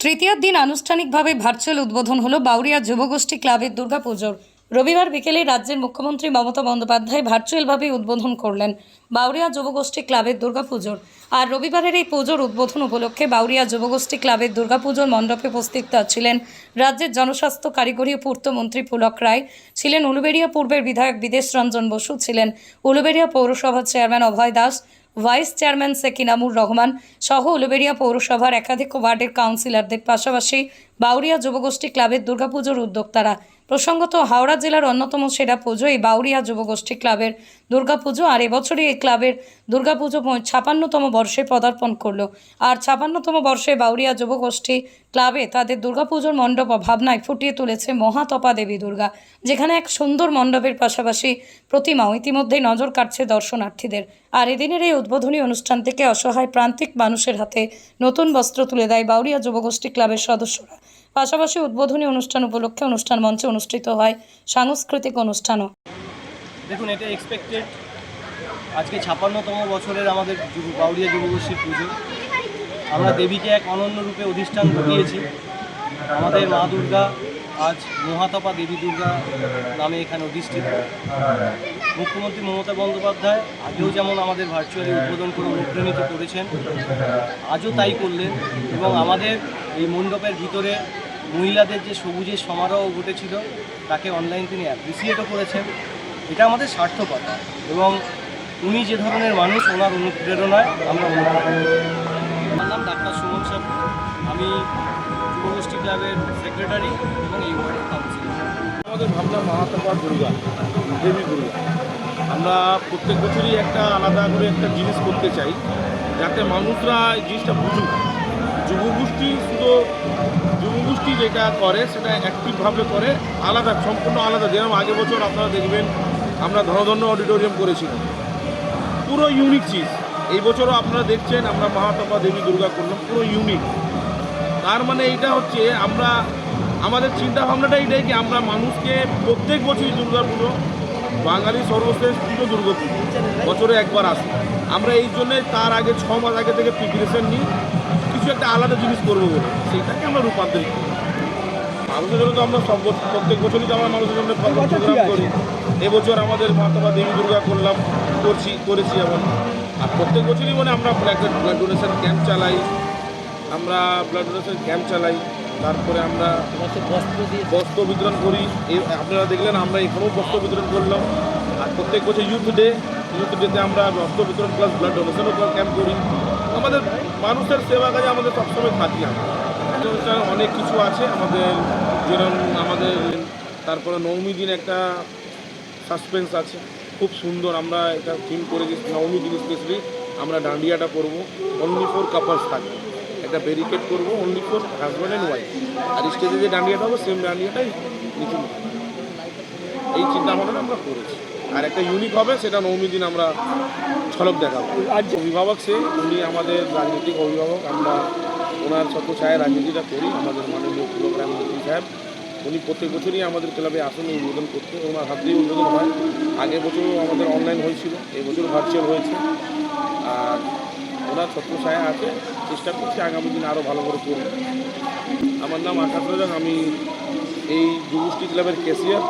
তৃতীয় দিন আনুষ্ঠানিকভাবে ভার্চুয়াল উদ্বোধন হলো বাউরিয়া যুবগোষ্ঠী ক্লাবের দুর্গাপুজোর। রবিবার বিকেলে রাজ্যের মুখ্যমন্ত্রী মমতা বন্দ্যোপাধ্যায় ভার্চুয়ালভাবে উদ্বোধন করলেন বাউরিয়া যুবগোষ্ঠী ক্লাবের দুর্গাপুজোর। আর রবিবারের এই পুজোর উদ্বোধন উপলক্ষে বাউরিয়া যুবগোষ্ঠী ক্লাবের দুর্গাপুজোর মণ্ডপে উপস্থিত ছিলেন রাজ্যের জনস্বাস্থ্য কারিগরি ও পূর্তমন্ত্রী পুলক রায়, ছিলেন উলুবেড়িয়া পূর্বের বিধায়ক বিদেশ রঞ্জন বসু, ছিলেন উলুবেড়িয়া পৌরসভার chairman Abhay Das vice chairman সেকিনামুর Rahman সহ উলুবেড়িয়া পৌরসভার একাধিক ওয়ার্ডের কাউন্সিলরদের পাশাপাশি বাউরিয়া যুবগোষ্ঠী ক্লাবের দুর্গাপুজোর উদ্যোক্তারা প্রসঙ্গত, হাওড়া জেলার অন্যতম সেরা পুজো এই বাউরিয়া যুবগোষ্ঠী ক্লাবের দুর্গাপুজো, আর এবছরই এই ক্লাবের দুর্গাপুজো ছাপান্নতম বর্ষে পদার্পণ করল। আর ছাপান্নতম বর্ষে বাউরিয়া যুবগোষ্ঠী ক্লাবে তাদের দুর্গাপুজোর মণ্ডপ ভাবনায় ফুটিয়ে তুলেছে মহাতপা দেবী দুর্গা, যেখানে এক সুন্দর মণ্ডপের পাশাপাশি প্রতিমাও ইতিমধ্যেই নজর কাটছে দর্শনার্থীদের। আর এদিনের এই উদ্বোধনী অনুষ্ঠান থেকে অসহায় প্রান্তিক মানুষের হাতে নতুন বস্ত্র তুলে দেয় বাউরিয়া যুবগোষ্ঠী ক্লাবের সদস্যরা। পাশাপাশি উদ্বোধনী অনুষ্ঠান উপলক্ষে অনুষ্ঠান মঞ্চে অনুষ্ঠিত হয় সাংস্কৃতিক অনুষ্ঠানও। দেখুন, এটা এক্সপেক্টেড আজকে ছাপান্নতম বছরের আমাদের বাউরিয়া যুবগোষ্ঠীর পুজো। আমরা দেবীকে এক অনন্য রূপে অধিষ্ঠান ঘটিয়েছি। আমাদের মা দুর্গা আজ মহাতপা দেবী দুর্গা নামে এখানে অধিষ্ঠিত। মুখ্যমন্ত্রী মমতা বন্দ্যোপাধ্যায় আগেও যেমন আমাদের ভার্চুয়ালি উদ্বোধন করে অনুপ্রাণিত করেছেন, আজও তাই করলেন এবং আমাদের এই মণ্ডপের ভিতরে মহিলাদের যে সবুজের সমারোহ ঘটেছিল, তাকে অনলাইন তিনি অ্যাপ্রিসিয়েটও করেছেন। এটা আমাদের সার্থকতা এবং উনি যে ধরনের মানুষ, ওনার অনুপ্রেরণায় আমরা আমার নাম ডাক্তার সুমন আমি যুবগোষ্ঠী ক্লাবের সেক্রেটারি এবং ওয়ার্ডের কাউন্সিলর আমাদের ভাবনা মহাতপা দুর্গা, দেবী দুর্গা। আমরা প্রত্যেক বছরই একটা আলাদা করে একটা জিনিস করতে চাই, যাতে মানুষরা এই জিনিসটা বুঝুক। যুবগোষ্ঠী শুধু যুবগোষ্ঠী যেটা করে, সেটা অ্যাক্টিভভাবে করে, আলাদা, সম্পূর্ণ আলাদা। যেরকম আগে বছর আপনারা দেখবেন, আমরা ধনধন্য অডিটোরিয়াম করেছিলাম। পুরো ইউনিক চিজ এই বছরও আপনারা দেখছেন, আমরা মহাতপা দেবী দুর্গা করলাম, পুরো ইউনিক তার মানে এইটা হচ্ছে আমরা আমাদের চিন্তা ভাবনাটা এটাই কি আমরা মানুষকে প্রত্যেক বছরই দুর্গা পুজো বাঙালি সর্বশেষ পুজো দুর্গা পুজো বছরে একবার আসে। আমরা এই জন্যে তার আগে ছ মাস আগে থেকে প্রিপারেশন নিই কিছু একটা আলাদা জিনিস করব বলে সেইটাকে আমরা রূপান্তরিত করি। মানুষের জন্য তো আমরা সব প্রত্যেক বছরই তো আমরা মানুষের জন্য প্রোগ্রাম করি। এবছর আমাদের মাতাবা দেবী দুর্গা করলাম করছি করেছি এমন আর প্রত্যেক বছরই মানে আমরা ডোনেশন ক্যাম্প চালাই আমরা ব্লাড ডোনেশন ক্যাম্প চালাই, তারপরে আমরা বস্ত্র বিতরণ করি। আপনারা দেখলেন আমরা এখানেও বস্ত্র বিতরণ করলাম। আর প্রত্যেক বছর ইউথ ডে ইউথ ডেতে আমরা বস্ত্র বিতরণ প্লাস ব্লাড ডোনেশনও ক্যাম্প করি। আমাদের মানুষের সেবা কাজে আমাদের সবসময় থাকি আমরা। অনেক কিছু আছে। আমাদের যেরকম আমাদের তারপরে নবমী দিন একটা সাসপেন্স আছে। খুব সুন্দর আমরা এটা থিম করে দিচ্ছি নবমী দিন স্পেশালি আমরা ডান্ডিয়াটা করব। অনলি ফোর কাপলস থাকবে একটা ব্যারিকেড করব only for husband and wife আর স্টেজে যে ডান্ডিয়াটা হবে সেম ডান্ডিয়াটাই নিচু এই চিন্তা ভাবনা আমরা করেছি। আর একটা ইউনিক হবে, সেটা নবমী দিন আমরা ঝলক দেখাবো। আর যে অভিভাবক সে, উনি আমাদের রাজনৈতিক অভিভাবক, আমরা ওনার ছত্রছায়া রাজনীতিটা করি, আমাদের মাননীয় প্রোগ্রাম মন্ত্রী সাহেব। উনি প্রত্যেক বছরই আমাদের ক্লাবে আসেন, উদ্বোধন করতে। ওনার হাত দিয়ে উদ্বোধন হয়। আগের বছরও আমাদের অনলাইন হয়েছিল, এবছর ভার্চুয়াল হয়েছে। আর ওনার ছত্রছায়া আছে। চেষ্টা করছি আগামী দিনে আরও ভালো করে করব। আমার নাম আকাশ রাজাক, আমি এই যুবশ্রী ক্লাবের ক্যাশিয়ার